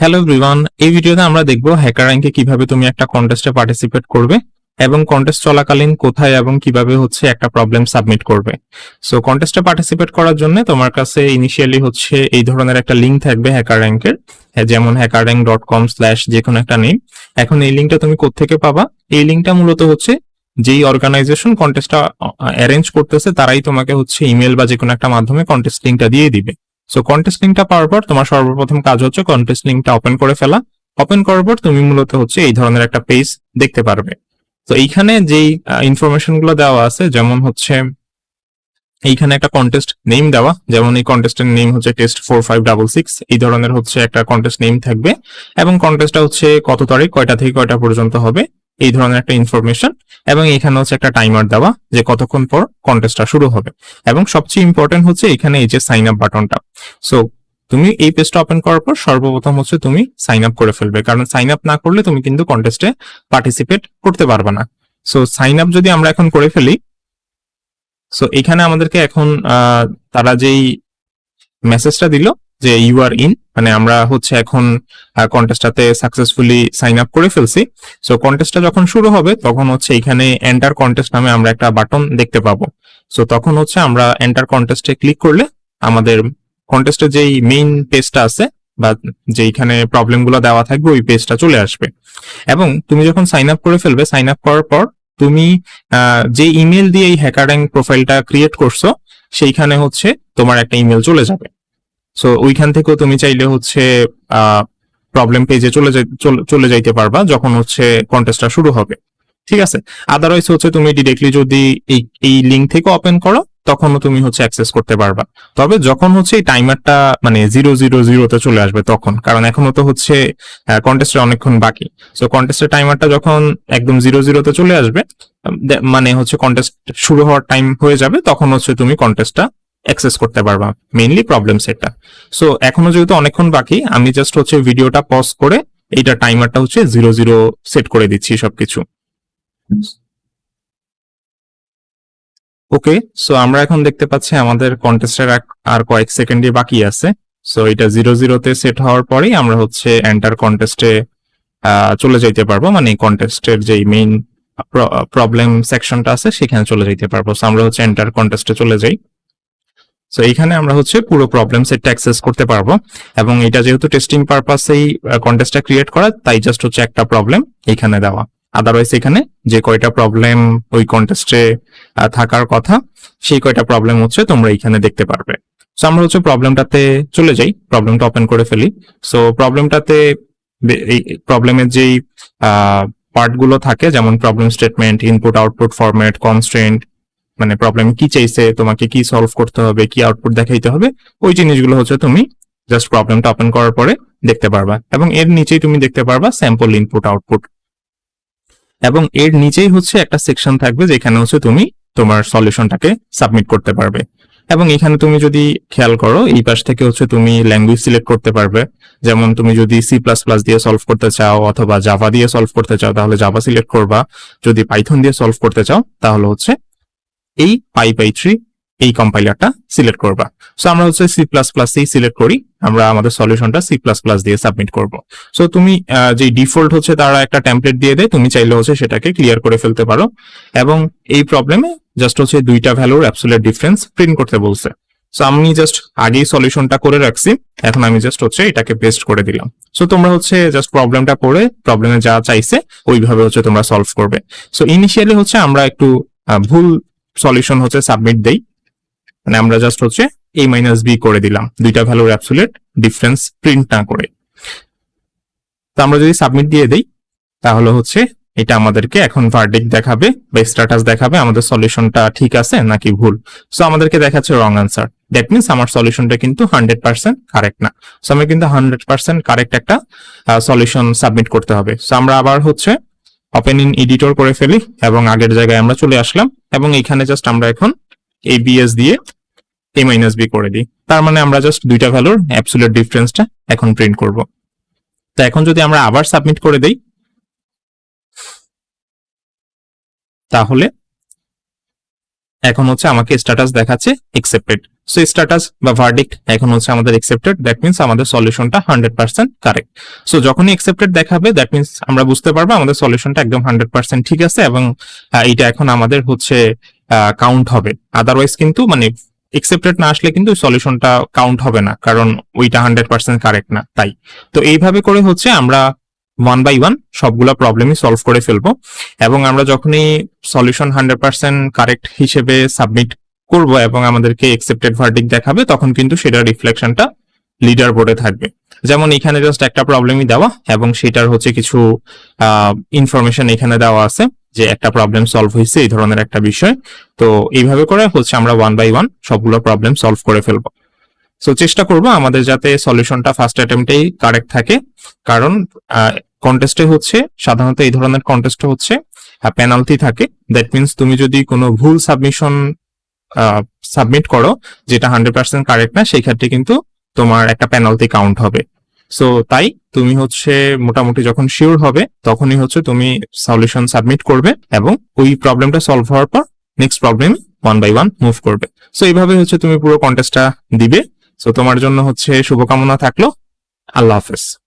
Hello everyone এই ভিডিওতে আমরা দেখব হ্যাকার র্যাঙ্কে কীভাবে তুমি একটা কন্টেস্টে পার্টিসিপেট করবে এবং কন্টেস্ট চলাকালীন কোথায় এবং কীভাবে হচ্ছে একটা প্রবলেম সাবমিট করবে। সো কন্টেস্টে পার্টিসিপেট করার জন্য তোমার কাছে ইনিশিয়ালি হচ্ছে এই ধরনের একটা লিঙ্ক থাকবে হ্যাকার র্যাঙ্কের যেমন hacker rank dot com slash যে কোনো একটা নেম এখন এই লিঙ্কটা তুমি কোত্থেকে পাবা? এই লিঙ্কটা মূলত হচ্ছে যেই অর্গানাইজেশন কন্টেস্টটা অ্যারেঞ্জ করতেছে, তারাই তোমাকে হচ্ছে ইমেল বা যে কোনো একটা মাধ্যমে কন্টেস্ট লিঙ্কটা দিয়ে দিবে। সো কন্টেস্ট লিঙ্কটা পাওয়ার পর তোমার সর্বপ্রথম কাজ হচ্ছে কন্টেস্ট লিঙ্কটা ওপেন করে ফেলা। ওপেন করার পর তুমি মূলত হচ্ছে এই ধরনের একটা পেজ দেখতে পারবে। তো এইখানে যেই ইনফরমেশনগুলো দেওয়া আছে, যেমন হচ্ছে এইখানে একটা কন্টেস্ট নেম দেওয়া। যেমন এই কন্টেস্টের নেম হচ্ছে test four five double six এই ধরনের হচ্ছে একটা কন্টেস্ট নেম থাকবে। এবং কন্টেস্টটা হচ্ছে কত তারিখ, কয়টা থেকে কয়টা পর্যন্ত হবে, এই ধরনের একটা ইনফরমেশন এবং এখানে হচ্ছে একটা টাইমার দেওয়া যে কতক্ষণ পর কন্টেস্টটা শুরু হবে। এবং সবচেয়ে ইম্পর্টেন্ট হচ্ছে এখানে এই যে সাইন আপ বাটনটা সো তুমি এই পেজটা ওপেন করার পর সর্বপ্রথম হচ্ছে তুমি সাইন আপ করে ফেলবে। কারণ সাইন আপ না করলে তুমি কিন্তু কন্টেস্টে পার্টিসিপেট করতে পারবে না। সো সাইন আপ যদি আমরা এখন করে ফেলি সো এখানে আমাদেরকে এখন তারা যেই মেসেজটা দিল যে ইউ আর ইন মানে আমরা হচ্ছে এখন কন্টেস্টটাতে সাকসেসফুলি সাইন আপ করে ফেলছি। সো কন্টেস্টটা যখন শুরু হবে, তখন হচ্ছে এখানে এন্টার কন্টেস্ট নামে আমরা একটা বাটন দেখতে পাবো। সো তখন হচ্ছে আমরা এন্টার কন্টেস্টে ক্লিক করলে আমাদের কন্টেস্টের যেই মেইন পেজটা আছে বা যেইখানে প্রবলেমগুলো দেওয়া থাকবে, ওই পেজটা চলে আসবে। এবং তুমি যখন সাইন আপ করে ফেলবে সাইন আপ করার পর তুমি যে ইমেল দিয়ে এই হ্যাকার র্যাঙ্ক প্রোফাইলটা ক্রিয়েট করছ, সেইখানে হচ্ছে তোমার একটা ইমেল চলে যাবে। সো ওইখান থেকেও তুমি চাইলে হচ্ছে প্রবলেম পেজে চলে- চলে যাইতে পারবা যখন হচ্ছে কন্টেস্টটা শুরু হবে। ঠিক আছে? আদারওয়াইজ হচ্ছে তুমি ডিরেক্টলি যদি এই এই লিঙ্ক থেকে ওপেন করো তখনও তুমি হচ্ছে অ্যাক্সেস করতে পারবা। তবে যখন হচ্ছে এই টাইমারটা মানে জিরো জিরো জিরোতে চলে আসবে তখন, কারণ এখনও তো হচ্ছে কন্টেস্টের অনেকক্ষণ বাকি। সো কন্টেস্টের টাইমারটা যখন একদম জিরো জিরোতে চলে আসবে মানে হচ্ছে কন্টেস্ট শুরু হওয়ার টাইম হয়ে যাবে, তখন হচ্ছে তুমি কন্টেস্টটা অ্যাক্সেস করতে পারবা মেইনলি প্রবলেম সেটটা সো এখনও যেহেতু অনেকক্ষণ বাকি, আমি জাস্ট হচ্ছে ভিডিওটা পজ করে এইটা টাইমারটা হচ্ছে জিরো জিরো সেট করে দিচ্ছি সবকিছু। ওকে সো আমরা এখন দেখতে পাচ্ছি আমাদের কন্টেস্টের আর কয়েক সেকেন্ডই বাকি আছে। সো এটা জিরো জিরোতে সেট হওয়ার পরেই আমরা হচ্ছে এন্টার কন্টেস্টে চলে যাইতে পারব। মানে কন্টেস্টের যেই মেইন প্রবলেম সেকশনটা আছে, সেখানে চলে যাইতে পারব। সো আমরা হচ্ছে এন্টার কন্টেস্টে চলে যাই। সো এইখানে আমরা হচ্ছে পুরো প্রবলেম সেটটা অ্যাক্সেস করতে পারব। এবং এটা যেহেতু টেস্টিং পারপাসেই কন্টেস্টটা ক্রিয়েট করা, তাই জাস্ট হচ্ছে একটা প্রবলেম এইখানে দেওয়া। আদারওয়াইজ এখানে যে কয়টা প্রবলেম ওই কন্টেস্টে থাকার কথা, সেই কয়টা প্রবলেম হচ্ছে তোমরা এইখানে দেখতে পারবে। সো আমরা হচ্ছে প্রবলেমটাতে চলে যাই প্রবলেমটা ওপেন করে ফেলি। সো প্রবলেমটাতে এই প্রবলেমের যেই পার্টগুলো থাকে, যেমন problem statement input output format constraint মানে প্রবলেম কি চাইছে, তোমাকে কি সলভ করতে হবে, কি আউটপুট দেখাইতে হবে, ওই জিনিসগুলো হচ্ছে তুমি জাস্ট প্রবলেমটা ওপেন করার পরে দেখতে পারবা। এবং এর নিচেই তুমি দেখতে পারবা স্যাম্পল ইনপুট আউটপুট এবং এর নিচেই হচ্ছে একটা সেকশন থাকবে যেখানে হচ্ছে তুমি তোমার সলিউশনটাকে সাবমিট করতে পারবে। এবং এখানে তুমি যদি খেয়াল করো, এই পাশ থেকে হচ্ছে তুমি ল্যাঙ্গুয়েজ সিলেক্ট করতে পারবে। যেমন তুমি যদি সি প্লাস প্লাস দিয়ে সলভ করতে চাও অথবা জাভা দিয়ে সলভ করতে চাও, তাহলে জাভা সিলেক্ট করবা। যদি পাইথন দিয়ে সলভ করতে চাও, তাহলে হচ্ছে এই পাই পাই থ্রি এই কম্পাইলারটা সিলেক্ট করবা। সো আমরা হচ্ছে সি প্লাস প্লাস সিলেক্ট করি, আমরা আমাদের সলিউশনটা সি প্লাস প্লাস দিয়ে সাবমিট করব। সো তুমি যে ডিফল্ট হচ্ছে তারা একটা টেমপ্লেট দিয়ে দেয়, তুমি চাইলে হচ্ছে সেটাকে ক্লিয়ার করে ফেলতে পারো। এবং এই প্রবলেমে জাস্ট হচ্ছে দুইটা ভ্যালুর অ্যাবসোলেট ডিফারেন্স প্রিন্ট করতে বলছে। সো আমি জাস্ট আগেই সলিউশনটা করে রাখছি, এখন আমি জাস্ট হচ্ছে এটাকে পেস্ট করে দিলাম। সো তোমরা হচ্ছে জাস্ট প্রবলেমটা পড়ে প্রবলেমে যা চাইছে, ওইভাবে হচ্ছে তোমরা সলভ করবে। সো ইনিশিয়ালি হচ্ছে আমরা একটু ভুল সলিউশন হচ্ছে সাবমিট দেই। মানে আমরা জাস্ট হচ্ছে এ মাইনাস বি করে দিলাম। দুইটা ভ্যালুর অ্যাবসোলেট ডিফারেন্স প্রিন্ট না করে। তো আমরা যদি সাবমিট দিয়ে দেই, তাহলে হচ্ছে এটা আমাদেরকে এখন ভার্ডিক দেখাবে বা স্ট্যাটাস দেখাবে আমাদের সলিউশনটা ঠিক আছে নাকি ভুল। সো আমাদেরকে দেখাচ্ছে রং আনসার দ্যাট মিনস আমার সলিউশনটা কিন্তু হান্ড্রেড পার্সেন্ট কারেক্ট না। সো আমি কিন্তু হান্ড্রেড পার্সেন্ট কারেক্ট একটা সলিউশন সাবমিট করতে হবে। সো আমরা আবার হচ্ছে ওপেন ইন এডিটর করে ফেলি এবং আগের জায়গায় আমরা চলে আসলাম এবং এখানে জাস্ট আমরা এখন এ বিএস দিয়ে এ মাইনাস বি করে দিই। তার মানে আমরা জাস্ট দুইটা ভ্যালুর অ্যাবসোলিউট ডিফারেন্সটা এখন প্রিন্ট করব। তো এখন যদি আমরা আবার সাবমিট করে দেই, তাহলে এখন হচ্ছে আমাকে স্ট্যাটাস দেখাচ্ছে একসেপ্টেড সো স্ট্যাটাস বা ভার্ডিক্ট এখন হচ্ছে আমাদের একসেপ্টেড দ্যাট মিনস আমাদের সলিউশনটা হান্ড্রেড পার্সেন্ট কারেক্ট সো যখনই একসেপ্টেড দেখাবে দ্যাট মিনস আমরা বুঝতে পারব আমাদের সলিউশনটা একদম হান্ড্রেড পার্সেন্ট ঠিক আছে এবং এটা এখন আমাদের হচ্ছে কাউন্ট হবে। আদারওয়াইজ কিন্তু মানে এক্সেপ্টেড না আসলে কিন্তু সলিউশনটা কাউন্ট হবে না, কারণ ওইটা হান্ড্রেড পার্সেন্ট কারেক্ট না, তাই। তো এইভাবে করে হচ্ছে আমরা ওয়ান বাই ওয়ান সবগুলা প্রবলেমই সলভ করে ফেলব এবং আমরা যখনই সলিউশন হান্ড্রেড পার্সেন্ট কারেক্ট হিসেবে সাবমিট করব এবং আমাদেরকে একসেপ্টেড ভার্ডিক দেখাবে, তখন কিন্তু সেটার রিফ্লেকশনটা লিডার বোর্ডে থাকবে। যেমন এখানে জাস্ট একটা প্রবলেমই দেওয়া এবং সেটার হচ্ছে কিছু ইনফরমেশন এখানে দেওয়া আছে। যে একটা প্রবলেম সলভ হয়েছে, এই ধরনের একটা বিষয়। তো এইভাবে করে হচ্ছে আমরা ওয়ান বাই ওয়ান সবগুলো প্রবলেম সলভ করে ফেলব। সো চেষ্টা করব আমাদের যাতে সলিউশনটা ফার্স্ট অ্যাটেম্পটেই কারেক্ট থাকে। কারণ কন্টেস্টে হচ্ছে, সাধারণত এই ধরনের কন্টেস্টে হচ্ছে পেনাল্টি থাকে। দ্যাট মিনস তুমি যদি কোনো ভুল সাবমিশন সাবমিট করো, যেটা হান্ড্রেড পার্সেন্ট কারেক্ট না, সেই ক্ষেত্রে কিন্তু তোমার একটা পেনাল্টি কাউন্ট হবে। সো তাই তুমি হচ্ছে মোটামুটি যখন শিওর হবে, তখনই হচ্ছে তুমি সলিউশন সাবমিট করবে এবং ওই প্রবলেমটা সলভ হওয়ার পর next problem one by one move করবে। সো এইভাবে হচ্ছে তুমি পুরো কন্টেস্টটা দিবে। সো তোমার জন্য হচ্ছে শুভকামনা থাকল। আল্লাহ হাফেজ।